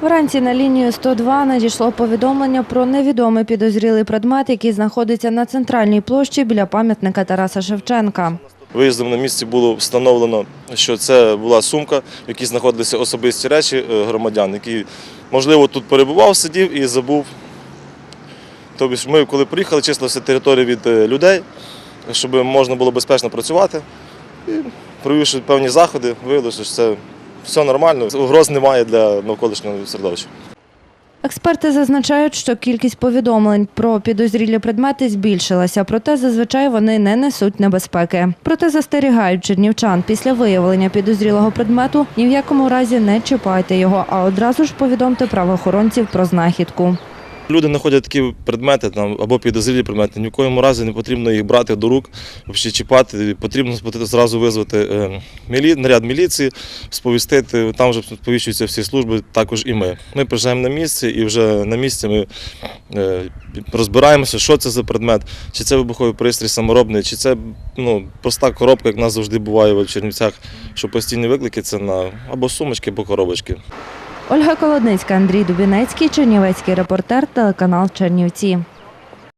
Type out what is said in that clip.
Вранці на лінію 102 надійшло повідомлення про невідомий підозрілий предмет, який знаходиться на центральній площі біля пам'ятника Тараса Шевченка. Виїздом на місці було встановлено, що це була сумка, в якій знаходилися особисті речі е, громадян, який, можливо, тут перебував, сидів і забув. Тобто ми, коли приїхали, числилася територія від е, людей, щоб можна було безпечно працювати. І провівши певні заходи, виявилося, що це все нормально, угроз немає для навколишнього середовища. Експерти зазначають, що кількість повідомлень про підозрілі предмети збільшилася, проте зазвичай вони не несуть небезпеки. Проте застерігають чернівчан після виявлення підозрілого предмету ні в якому разі не чіпайте його, а одразу ж повідомте правоохоронців про знахідку. Люди знаходять такі предмети там, або підозрілі предмети. Ні в коєму разі не потрібно їх брати до рук, взагалі чіпати. Потрібно зразу визвати е, наряд міліції, сповістити. Там вже сповіщуються всі служби, також і ми. Ми приїжджаємо на місце і вже на місці ми е, розбираємося, що це за предмет, чи це вибуховий пристрій саморобний, чи це ну, проста коробка, як в нас завжди буває в Чернівцях, що постійні виклики це на або сумочки, або коробочки. Ольга Колодницька, Андрій Дубінецький, Чернівецький репортер, телеканал Чернівці.